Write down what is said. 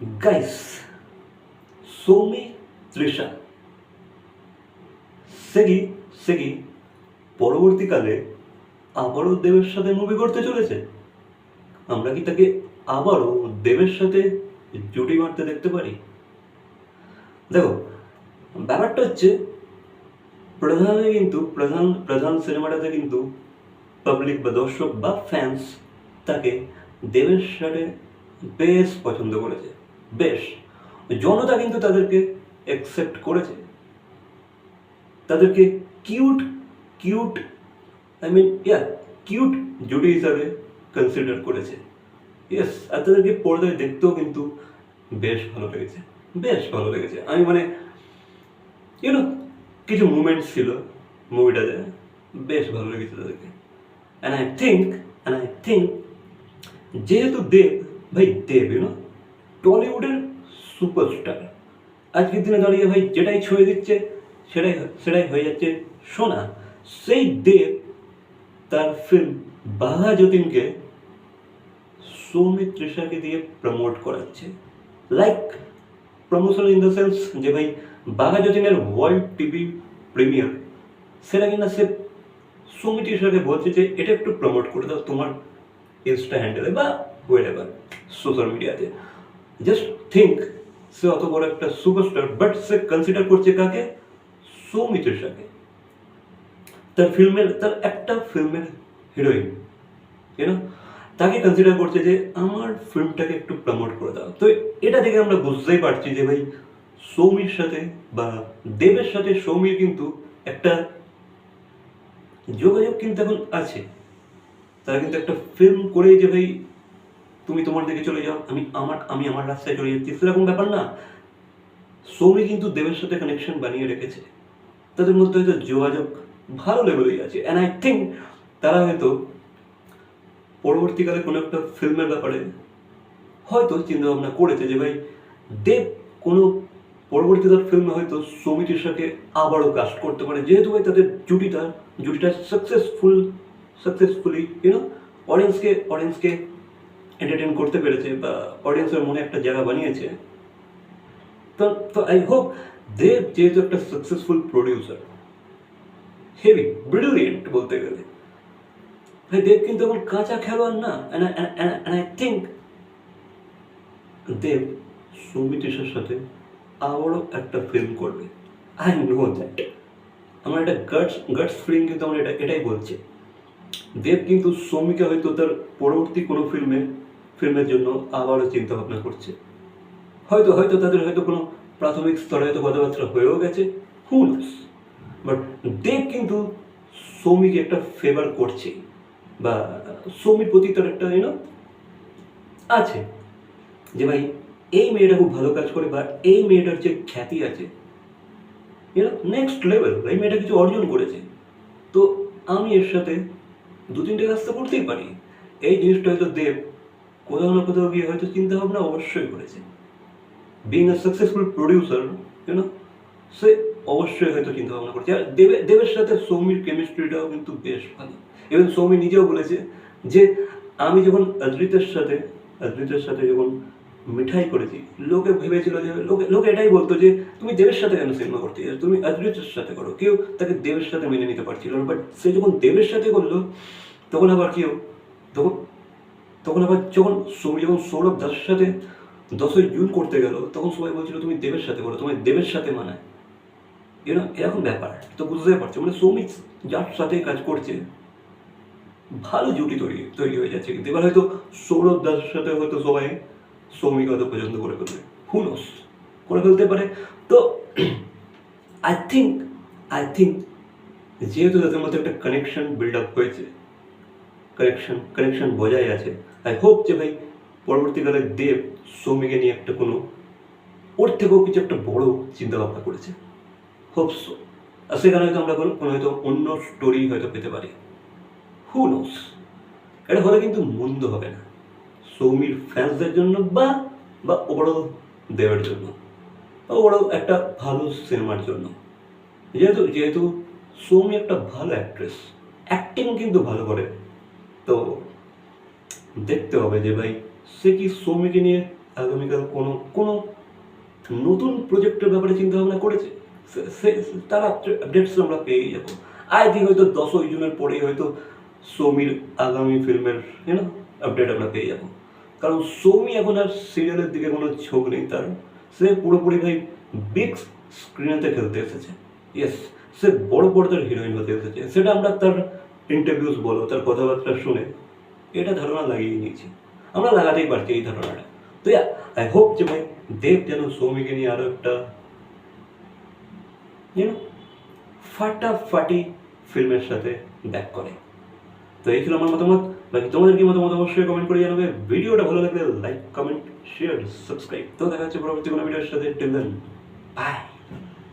Guys Soumi Trisha সেগি সেগি পরবর্তীকালে আবারও দেবের সাথে মুভি করতে চলেছে। আমরা কি তাকে আবারও দেবের সাথে জুটি মারতে দেখতে পারি? দেখো, ব্যাপারটা হচ্ছে, প্রধানে কিন্তু, প্রধান প্রধান সিনেমাটাতে কিন্তু পাবলিক বা দর্শক বা ফ্যান্স তাকে দেবের সাথে বেশ পছন্দ করেছে। বেশ জনতা কিন্তু তাদেরকে অ্যাকসেপ্ট করেছে। তাদেরকে cute cute I mean yeah cute জুটি হিসাবে কনসিডার করেছে। ইয়েস আর তাদেরকে পর্দায় দেখতেও কিন্তু বেশ ভালো লেগেছে। বেশ ভালো লেগেছে। আমি মানে ইউনো কিছু মুমেন্টস ছিল মুভিটাতে বেশ ভালো লেগেছে তাদেরকে। And I think and I think যেহেতু দেব, ভাই দেব ইউনো টলিউডের সুপারস্টার। আজকের দিনে দাঁড়িয়ে ভাই যেটাই ছুঁয়ে দিচ্ছে, সেটাই সেটাই হয়ে যাচ্ছে সোনা। সেই দেব তার ফিল্ম বাঘা যতীনকে সৌমিত তৃষাকে দিয়ে প্রমোট করাচ্ছে। Like promotion in the sense যে ভাই বাঘা যতীনের ওয়ার্ল্ড টিভি প্রিমিয়ার সেটা কিনা সে সৌমিত তৃষাকে বলছে যে, এটা একটু প্রমোট করে দাও তোমার ইনস্টা হ্যান্ডেলে বা ওয়েলেভার সোশ্যাল মিডিয়াতে জাস্ট থিঙ্ক সে অত বড় একটা সুপারস্টার বাট সে কনসিডার করছে কাকে? সৌমিত তৃষাকে তার ফিল্মের তার একটা ফিল্মের হিরোইন ইউনো তাকে কনসিডার করছে যে আমার ফিল্মটাকে একটু প্রমোট করে দাও। তো এটা থেকে আমরা বুঝতেই পারছি যে ভাই, সৌমির সাথে বা দেবের সাথে সৌমির কিন্তু একটা যোগাযোগ কিন্তু এখন আছে। তারা কিন্তু একটা ফিল্ম করেই যে ভাই তুমি তোমার দিকে চলে যাও, আমি আমার আমি আমার রাস্তায় চলে যাচ্ছি। সেরকম ব্যাপার না। সৌমি কিন্তু দেবের সাথে কানেকশন বানিয়ে রেখেছে। তাদের মধ্যে হয়তো যোগাযোগ ভালো লেভেলেই আছে। অ্যান্ড আই থিঙ্ক তারা হয়তো পরবর্তীকালে কোনো একটা ফিল্মের ব্যাপারে হয়তো চিন্তা ভাবনা করেছে যে ভাই, দেব কোনো পরবর্তী তার ফিল্মে হয়তো সৌমিতির সাথে আবারও কাস্ট করতে পারে। যেহেতু ভাই তাদের জুটিটা জুটিটা সাকসেসফুল সাকসেসফুলি ইউনো অডিয়েন্সকে অডিয়েন্সকে এন্টারটেন করতে পেরেছে বা অডিয়েন্সের মনে একটা জায়গা বানিয়েছে। তো তো আই হোপ দেব যেহেতু একটা সাকসেসফুল প্রডিউসার হেভি ব্রিলিয়েন্ট বলতে গেলে। ভাই দেব কিন্তু এখন কাঁচা খেলোয়াড় না। আই থিঙ্ক দেব সৌমিতিশের সাথে আবারও একটা ফিল্ম করবে। আই নো দ্যাট আমার একটা গার্ডস গার্ডস ফিলিং কিন্তু আমার এটা, এটাই বলছে। দেব কিন্তু সৌমিকা হয়তো তার পরবর্তী কোনো ফিল্মে ফিল্মের জন্য আবারও চিন্তা ভাবনা করছে। হয়তো হয়তো তাদের হয়তো কোনো প্রাথমিক স্তরে হয়তো কথাবার্তা হয়েও গেছে। হুনস বাট দেব কিন্তু সৌমিকে একটা ফেভার করছে। বা সৌমির প্রতি তার একটা ইউনো আছে। যে ভাই, এই মেয়েটা খুব ভালো কাজ করে বা এই মেয়েটার যে খ্যাতি আছে ইউনো নেক্সট লেভেল এই মেয়েটা কিছু অর্জন করেছে। তো আমি এর সাথে দু তিনটে কাজ তো করতেই পারি। এই জিনিসটা হয়তো দেব কোথাও না কোথাও গিয়ে হয়তো চিন্তা ভাবনা অবশ্যই করেছে। Being a successful producer you know সে অবশ্যই হয়তো চিন্তা ভাবনা করছে। আর দেবে, দেবের সাথে সৌমির কেমিস্ট্রিটাও কিন্তু বেশ ভালো। এবং সৌমি নিজেও বলেছে যে, আমি যখন অদ্রিতের সাথে অদ্রিতের সাথে যখন মিঠাই করেছি, লোকে ভেবেছিল যে, লোকে লোকে এটাই বলতো যে, তুমি দেবের সাথে কেন সিনেমা করতে চাও? তুমি অদ্রিতের সাথে করো। কেউ তাকে দেবের সাথে মেনে নিতে পারছিল না। বাট সে যখন দেবের সাথে করল, তখন আবার কেউ তখন তখন আবার যখন সৌমি যখন সৌরভ দাসের সাথে দশই জুন করতে গেল, তখন সবাই বলছিল, তুমি দেবের সাথে করো তোমার দেবের সাথে মানায়। এরকম এরকম ব্যাপার, তো বুঝতে পারছ। মানে সৌমিক যার সাথে কাজ করছে, ভালো জুটি তৈরি তৈরি হয়ে যাচ্ছে। কিন্তু এবার হয়তো সৌরভ দাসের সাথে হয়তো সবাই সৌমিক হয়তো পছন্দ করে ফেলবে। হুনস করে ফেলতে পারে। তো আই থিঙ্ক আই থিঙ্ক যেহেতু তাদের মধ্যে একটা কানেকশন বিল্ড আপ হয়েছে কানেকশন কানেকশন বজায় আছে আই হোপ যে ভাই, পরবর্তীকালে দেব সৌমিকে নিয়ে একটা কোনো, ওর থেকেও কিছু একটা বড় চিন্তা ভাবনা করেছে। হোপ সো আর সেখানে হয়তো আমরা কোনো কোনো হয়তো অন্য স্টোরি হয়তো পেতে পারি। হু নোস এটা হলে কিন্তু মন্দ হবে না। সৌমির ফ্যান্সদের জন্য বা বা ওভারঅল দেবের জন্য। বা ওভারঅল একটা ভালো সিনেমার জন্য। যেহেতু যেহেতু সৌমি একটা ভালো অ্যাক্ট্রেস অ্যাক্টিং কিন্তু ভালো করে। তো দেখতে হবে যে ভাই, সে কি সৌমিকে নিয়ে আগামীকাল কোনো কোনো নতুন প্রজেক্টের ব্যাপারে চিন্তা ভাবনা করেছে তার আপডেটস আমরা পেয়ে যাব। আই হয়তো দশই জুনের পরেই হয়তো সৌমির আগামী ফিল্মের না আপডেট আমরা পেয়ে যাব। কারণ সৌমি এখন আর সিরিয়ালের দিকে কোনো ঝোঁক নেই তার। সে পুরোপুরি ভাই বিগ স্ক্রিনেতে খেলতে এসেছে। ইয়েস সে বড় পর্দার হিরোইন হতে এসেছে। সেটা আমরা তার ইন্টারভিউস বলো, তার কথাবার্তা শুনে এটা ধারণা লাগিয়ে নিয়েছি। আমরা লাগাতেই পারছি এই ধারণাটা। তো আই হোপ যে ভাই দেব যেন সৌমিকে নিয়ে আরও একটা ইউনো ফাটাফাটি ফিল্মের সাথে ব্যাক করে। তো এই ছিল আমার মতামত। বাকি তোমাদের কি মতামত অবশ্যই কমেন্ট করে জানাবে। ভিডিওটা ভালো লাগলে লাইক কমেন্ট শেয়ার সাবস্ক্রাইব তো দেখা হচ্ছে পরবর্তী কোনো ভিডিওর সাথে। Till then by